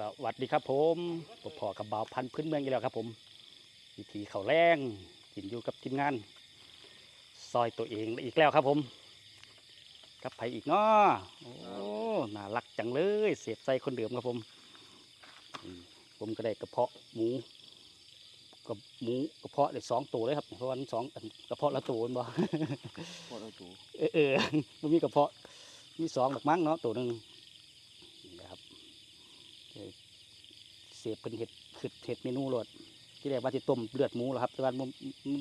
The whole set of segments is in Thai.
สวัสดีครับผมปพอกับบ่าวพันธุ์พื้นเมืองอีกแล้วครับผม วิธีเขาวแรงกินอยู่กับทีมงาน ซอยตัวเองอีกแล้วครับผมกับไผอีกเนาะโอ้น่ารักจังเลยเสียบใส่คนเดิมครับผมอืมผมก็ได้กระเพาะหมูกับหมูกระเพาะได้สองตัวเลยครับเพราะว่ามันสองอันกระเพาะละตัวแม่นบ่พอเราจูเออเออมันมีกระเพาะมีสองดอกมั้งเนาะตัวหนึ่งนี่นะครับเอ่อ เสียบเป็นเห็ดขึ้นเห็ดเมนูรสที่แรกว่าจะต้มเลือดหมูเหรอครับ แต่ว่ามัน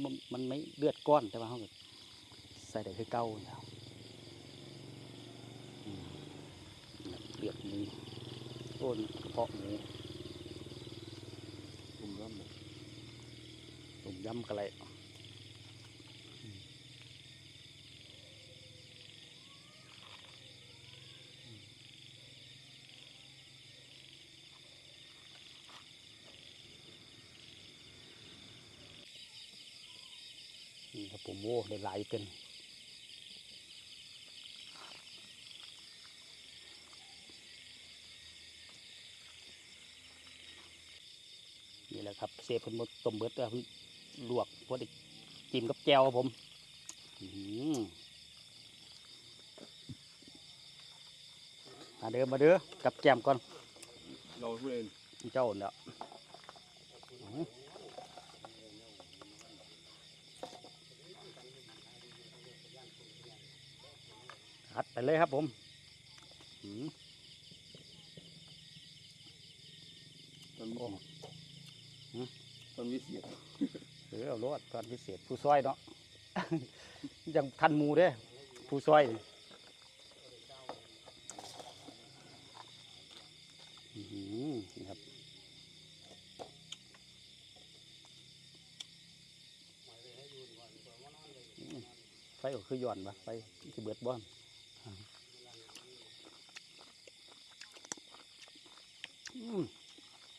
มันมันไม่เลือดก้อนแต่ว่าเขาก็ใส่ได้คือเก่าแล้วอืมเลือดหมูต้นกระเพาะหมูผมร่ำเลยต้มยำกะไร ผมโว้ได้หลายเกินนี่แหละครับเซฟเพิ่นหมดต้มเบิดแล้วเพิ่นลวกพอได้จิ้มกับแจ่วครับผมอื้อหือมาเด้อมาเด้อกับแจ่มก่อนเราเล่นเจ้าเนี่ยหั ไปเลยครับผมอื้อตอนโอ้ตอนวิเศษเออเอารถตอนพิเศษ ผู้ซอยเนาะ ยังทันหมูเด้ ผู้ซอยนี่อื้อหือนี่ครับอืมไฟก็คือหย่อนปะไฟที่เบิดบ้อน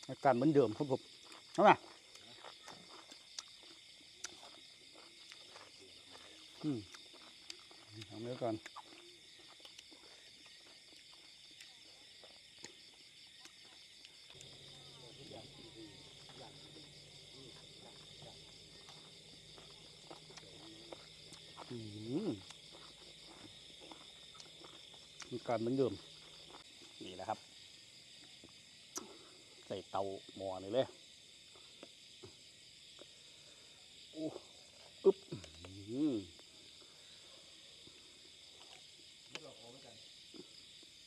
อาการเหมือนเดิมครับผมเอามาอืมทำเนื้อก่อนอืมมี การเหมือนเดิมนี่แหละครับ ใส่เตาหม้อเลยเลยโอ้อึ๊บอืม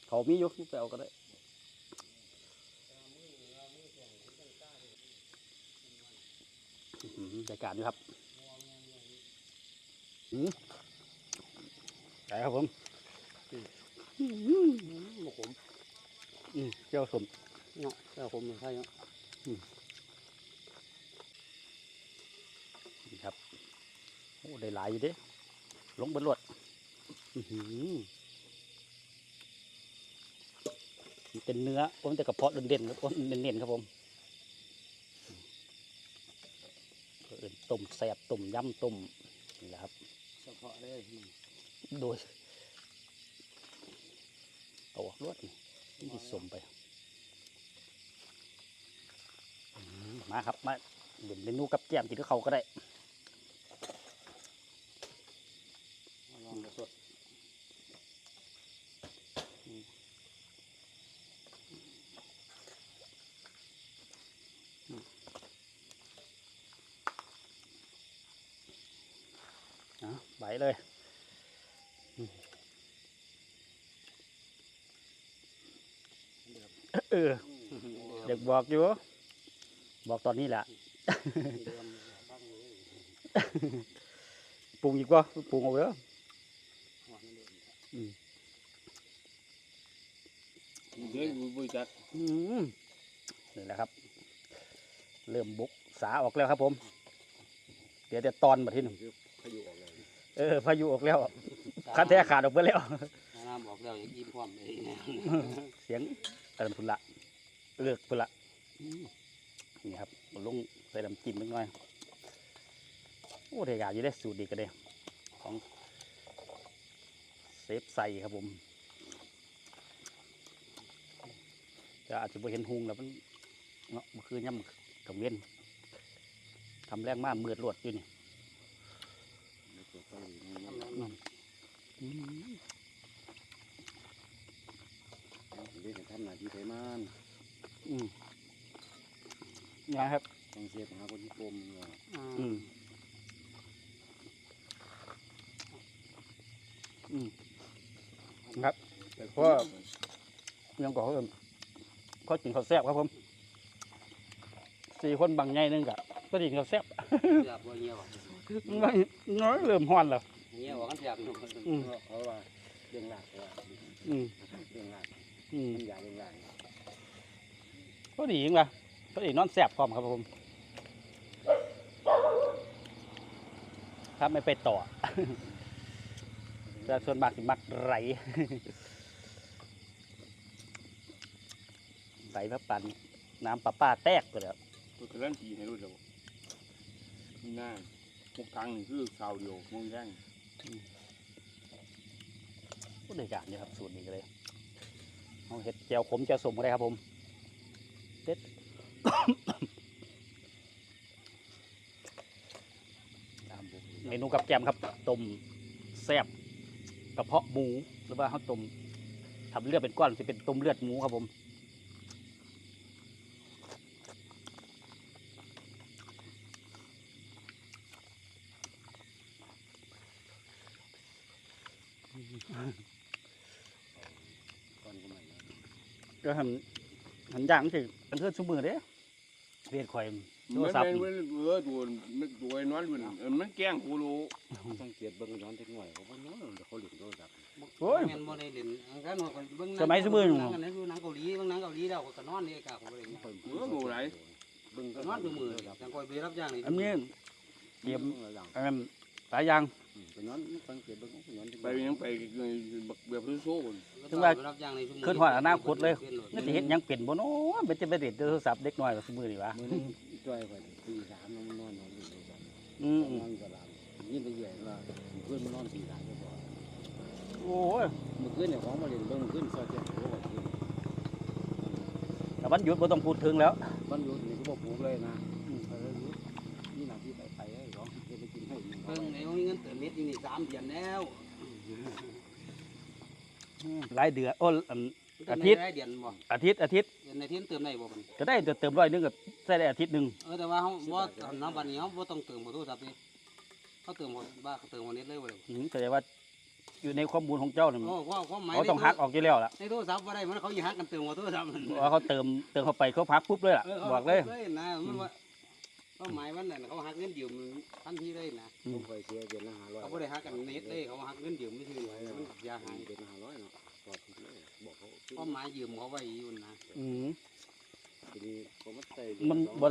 เขามีอยู่ไปเอาก็ได้อื้อหือราการอยู่ครับอืมไปครับผม อื้อหือหมกผมอืมเจ้าสมเนาะแต่ผมใช่เนาะนี่ครับโอ้ได้หลายอยู่เด้ลงบนรถอื้อหือมันเป็นเนื้อผมแต่กระเพาะเด่นๆครับผมเน้นๆครับผมต้มแซ่บต้มยำต้มนี่แหละครับเฉพาะเลยโดย รวดนี่นี่ที่สมไปอืมมาครับมาเด่นเมนูกับแก้มกินกับเขาวก็ได้ลองสดเอาไหลเลยอืม เอออยากบอกอยู่ บอกตอนนี้แหละเดิมบ้างเลยปรุงอีกว่าปรุงเอาเด้อหัวมันเดิมเดี๋ยวบุยจัดอืมนี่แหละครับ เริ่มบุกสาออกแล้วครับผม เดี๋ยวจะตอนมาที่หนึ่งพายุออกเลยเออพายุออกแล้วคันแท้ขาดออกไปแล้วน้ำออกแล้วอย่างยิ้มพร้อมเลยเสียง กระดมพุนละเลือกพุนละอืมนี่ครับลงใส่น้ำจิ้มนิดหน่อยโอ้เทียาอยู่ได้สูตรดีกันเลยของเซฟใส่ครับผมแต่จะอาจจะบ่เห็นหุงแล้วมันเนาะมันคือย่ำกับเว้นทำแรงมากมืดรวดอยู่นี่ ตัวไฟนี่ อืม เรียกทำหน้าที่ไทมัน อืม นะครับต้องเสียหาคนที่กลมเนาะอืมอืมครับแต่เพราะว่ายังก่อเอิ่มเขากินข้าวแซ่บครับผมสี่คนบางใหญ่หนึงกะก็กินข้าวแซ่บเสียบบ่เงี้ยวมันน้อยเริ่มฮ้อนแล้วเงี้ยวกันเสียบอืมเพราะว่าเรื่องหลักว่าอืมเรื่องหลักอืมมันอยากเรื่องหลักก็ดีจริงป่ะ ก็ดีนอนแซ่บพร้อมครับผมถ้าไม่ไปต่อแต่ส่วนมากสิมักไหลไหลพระปันน้ำปลาป้าแตกไปแล้วตัวกระเล่นตีให้รู้เดี๋ยวมีหน้าพวกตังนี่คือสาวเดียวมองแย่งก็ได้การเนี่ยครับสูตรนี้ก็เลยเอาเห็ดแจวขมแจวสมก็ได้ครับผมเด็ดตามบุก เมนูกับแกมครับต้มแซ่บกระเพาะหมูหรือว่าเขาต้มทำเลือดเป็นก้อนจะเป็นต้มเลือดหมูครับผมก่อนก็ไม่นะก็หันหันย่างสิเป็นเพื่อนชุมือเด้ เรียนข่อยโทรมันศัพท์เป็นเว้ยเออตัวมันตัวไอ้นอนมันเออมันแกล้งกูรู้สังเกตเบิ่งย้อนเล็กหน่อยเขาบ่น้อยเขาหลุดโทรศัพท์โอ้ย แม่นบ่ได้เล่นอันกันว่าเบิ่งหนัสมัยซุมื้อนี่เบิ่งหนังอันนั้นดูหนังเกาหลีเบิ่งหนังเกาหลีแล้วก็นอนนี่กะก็บ่ได้เงี้ยเบิ่งนอนดูมือจังคอยไปรับจ้างนี่อันนี้เตรียมอันนั้น หลายอย่าง ไปนอนสังเกตเบิ่งย้อนไปยังไปบักแบบโซ่คนถึงว่าไปรับจ้างในซุมื้ขึ้นหอดอนาคตเลย นี่จะเห็นยังเป็นบ่เนาะเป็นจะไปเด็ดโทรศัพท์เด็กน้อยกับชุมือนี่วะมื้อนึงจ้อยไปตีสามนอนนอนนอนอยู่โทรศัพท์อืมนอนก็หลับยินได้ใหญ่ว่าเพื่อนมานอนตีสามก็พอโอ้ยเมื่อคืนเนี่ยของมาเล่นเบิ่งขึ้นซอยเจ็ดโอ้โหแต่วันหยุดบ่ต้องพูดถึงแล้วบ้านอยู่นี่ก็บ่ปลูกเลยนะ เบิ่งในมีเงินเติมเม็ดอยู่นี่3เดือนแล้วหลายเดือนโอ้อันอาอาทิทิตตย์ย์ ได้เดือนบ่อาทิตย์อาทิตย์เดือนในเที่ยเติมได้บ่บัดนี้ก็ได้แต่เติมร้อยหนึงก็ใช้ได้อาทิตย์หนึงเออแต่ว่าเฮาบ่นำบัดนี้เฮาบ่ต้องเติมบ่โทรศัพท์นี่เขาเติมบ่บ้าเขาเติมบ่เน็ตเลยบ่ได้อืมแสดงว่าอยู่ในข้อมูลของเจ้านี่โอ้ความความหมายเขาต้องหักออกอยู่แล้วล่ะในโทรศัพท์บ่ได้มันเขาสิหักกันเติมบ่โทรศัพท์มันเพราะว่าเขาเติมเติมเข้าไปเขาพักปุ๊บเลยล่ะเออบอกเลยเลย นะมันว่า ความหมายมันน่ะเขาหักเงินยืมทันทีเลยนะผมไปเสียเดือนละห้าร้อยเขาไม่ได้หักกันเน็ตเลยเขาหักเงินยืมไม่ถึงมันยาหายเดือนละห้าร้อยเนาะพอคิดเลยบอกเขาความหมายยืมเขาไว้อยู่นะอืมทีนี้ผมมาใส่มันบ่ได้